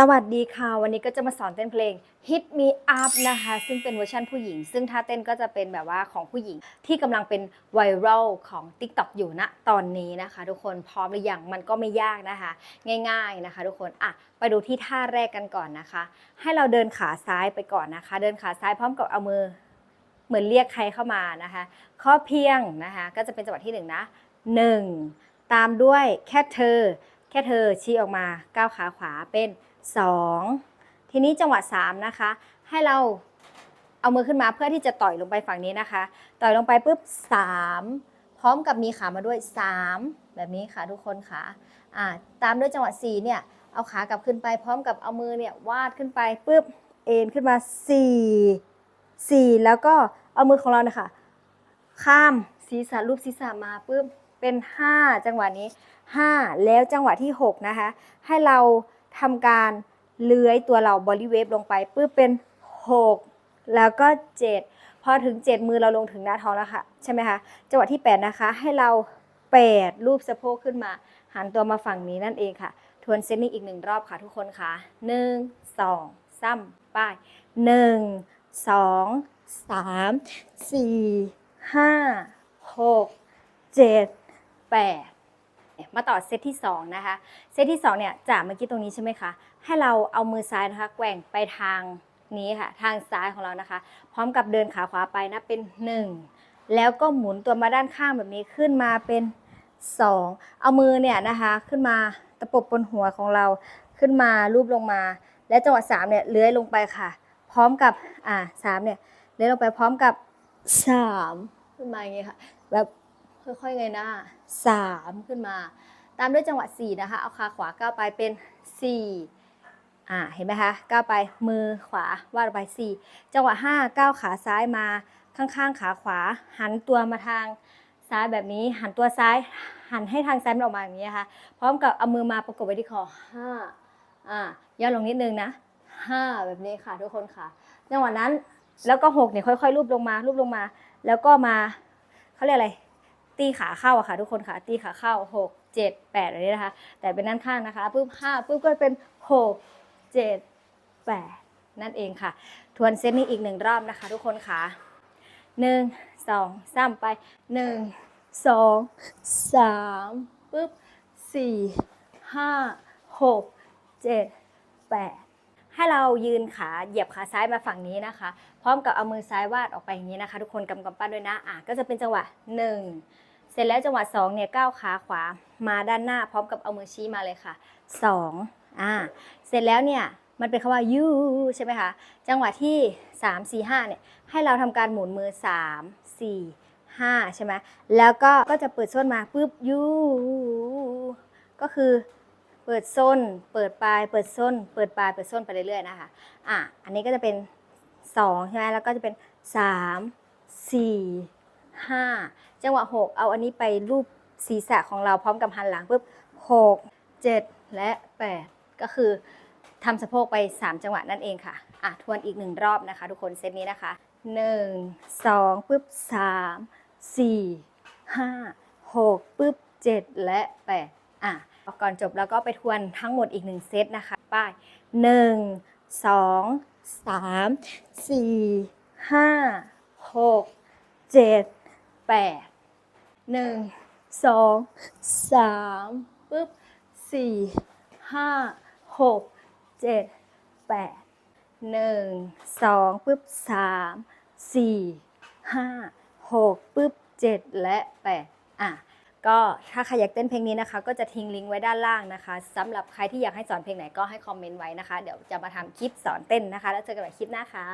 สวัสดีค่ะ วันนี้ก็จะมาสอนเต้นเพลง Hit Me Up นะคะ ซึ่งเป็นเวอร์ชันผู้หญิง ซึ่งท่าเต้นก็จะเป็นแบบว่าของผู้หญิงที่กำลังเป็นไวรัลของ TikTok อยู่ณตอนนี้นะคะ ทุกคนพร้อมหรือยังมันก็ไม่ยากนะคะ ง่ายๆนะคะ ทุกคนอะไปดูที่ท่าแรกกันก่อนนะคะ ให้เราเดินขาซ้ายไปก่อนนะคะ เดินขาซ้ายพร้อมกับเอามือ เหมือนเรียกใครเข้ามานะคะ ข้อเพียงนะคะ ก็จะเป็นจังหวะที่หนึ่งนะหนึ่งตามด้วยแค่เธอ แค่เธอชี้ออกมาก้าวขาขวาเป็น 2 ทีนี้จังหวะ3นะคะ ให้เราเอามือขึ้นมาเพื่อที่จะต่อยลงไปฝั่งนี้นะคะ ต่อยลงไปปุ๊บ 3 พร้อมกับมีขามาด้วย 3 แบบนี้ค่ะทุกคนค่ะอ่าตามด้วยจังหวะ4เนี่ยเอาขากลับขึ้นไปพร้อมกับเอามือเนี่ยวาดขึ้นไปปุ๊บเอ็นขึ้นมา 4 4 แล้วก็เอามือของเรานะคะข้ามศีรษะรูปศีรษะมาปุ๊บเป็น 5 จังหวะนี้ 5 แล้วจังหวะที่ 6 นะคะ ให้เรา ทำการเลื้อยตัวเราบริเวฟลงไปปุ๊บเป็น 6 แล้วก็ 7 พอถึง 7 มือเราลงถึงหน้าท้องแล้วค่ะ ใช่ไหมคะจังหวะที่ 8 นะคะ ให้เรา 8 รูปสะโพกขึ้นมา หันตัวมาฝั่งนี้นั่นเองค่ะ ทวนเซตนี้อีกหนึ่งรอบค่ะทุกคนค่ะ 1 2 3ป้าย 1 2 3 4ห้าหกเจ็ดแปด มาต่อเซตที่2นะคะ เซตที่2เนี่ยจากเมื่อกี้ตรงนี้ใช่ไหมคะ ให้เราเอามือซ้ายนะคะแกว่งไปทางนี้ค่ะ ทางซ้ายของเรานะคะ พร้อมกับเดินขาขวาไปนะเป็น 1 แล้วก็หมุนตัวมาด้านข้างแบบนี้ขึ้นมาเป็น 2 เอามือเนี่ยนะคะขึ้นมาตะปบบนหัวของเราขึ้นมารูปลงมา และจังหวะ3เนี่ยเลื้อยลงไปค่ะ พร้อมกับอ่าสามเนี่ยเลื้อยลงไปพร้อมกับสามขึ้นมาอย่างเงี้ยค่ะแบบ ค่อยๆเงยหน้าสามขึ้นมา ตามด้วยจังหวะสี่นะคะ เอาขาขวาก้าวไปเป็นสี่อ่าเห็นไหมคะก้าวไปมือขวาวาดไปสี่จังหวะห้าก้าวขาซ้ายมาข้างๆขาขวา หันตัวมาทางซ้ายแบบนี้ หันตัวซ้ายหันให้ทางซ้ายมันออกมาอย่างนี้นะคะพร้อมกับเอามือมาประกบไว้ที่คอห้าอ่าย่อลงนิดนึงนะห้าแบบนี้ค่ะทุกคนค่ะจังหวะนั้นแล้วก็หกเนี่ยค่อยๆรูปลงมารูปลงมา แล้วก็มาเขาเรียกอะไร ตีขาเข้าอะค่ะ ทุกคนค่ะ ตีขาเข้าหกเจ็ดแปดอะไรนี้นะคะ แต่เป็นด้านข้างนะคะปุ๊บห้าปุ๊บก็เป็นหกเจ็ดแปดนั่นเองค่ะ ทวนเซตนี้อีกหนึ่งรอบนะคะ ทุกคนค่ะหนึ่งสองสามไปหนึ่งสองสามปุ๊บสี่ห้าหกเจ็ดแปดให้เรายืนขาเหยียบขาซ้ายมาฝั่งนี้นะคะ พร้อมกับเอามือซ้ายวาดออกไปอย่างนี้นะคะ ทุกคนกำกำปั้นด้วยนะอะก็จะเป็นจังหวะ1เสร็จแล้วจังหวะ2เนี่ยก้าวขาขวามาด้านหน้าพร้อมกับเอามือชี้มาเลยค่ะ2อ่าเสร็จแล้วเนี่ยมันเป็นคำว่า you ใช่ไหมคะจังหวะที่3 4 5เนี่ยให้เราทำการหมุนมือ3 4 5ใช่ไหมแล้วก็ก็จะเปิดส้นมาปุ๊บ you ก็คือเปิดส้น เปิดปลาย เปิดส้น เปิดปลาย เปิดส้นไปเรื่อยๆนะคะอะอันนี้ก็จะเป็น2ใช่ไหมแล้วก็จะเป็น3 4 5 จังหวะ 6 เอาอันนี้ไปรูปศีรษะของเราพร้อมกับหันหลังปุ๊บ6 7 และ 8 ก็คือทำสะโพกไป 3 จังหวะนั่นเองค่ะอะทวนอีกหนึ่งรอบนะคะ ทุกคนเซตนี้นะคะ 1 2ปุ๊บ3 4 5 6ปุ๊บ7 และ 8 อะก่อนจบแล้วก็ไปทวนทั้งหมดอีกหนึ่งเซตนะคะ ป้าย 1 2 3 4 5 6 7 8 1 2 3ปุ๊บ4 5 6 7 8 1 2ปุ๊บ3 4 5 6ปุ๊บ7และ8อะก็ถ้าใครอยากเต้นเพลงนี้นะคะ ก็จะทิ้งลิงก์ไว้ด้านล่างนะคะสำหรับใครที่อยากให้สอนเพลงไหนก็ให้คอมเมนต์ไว้นะคะ เดี๋ยวจะมาทำคลิปสอนเต้นนะคะ แล้วเจอกันใหม่คลิปหน้าค่ะ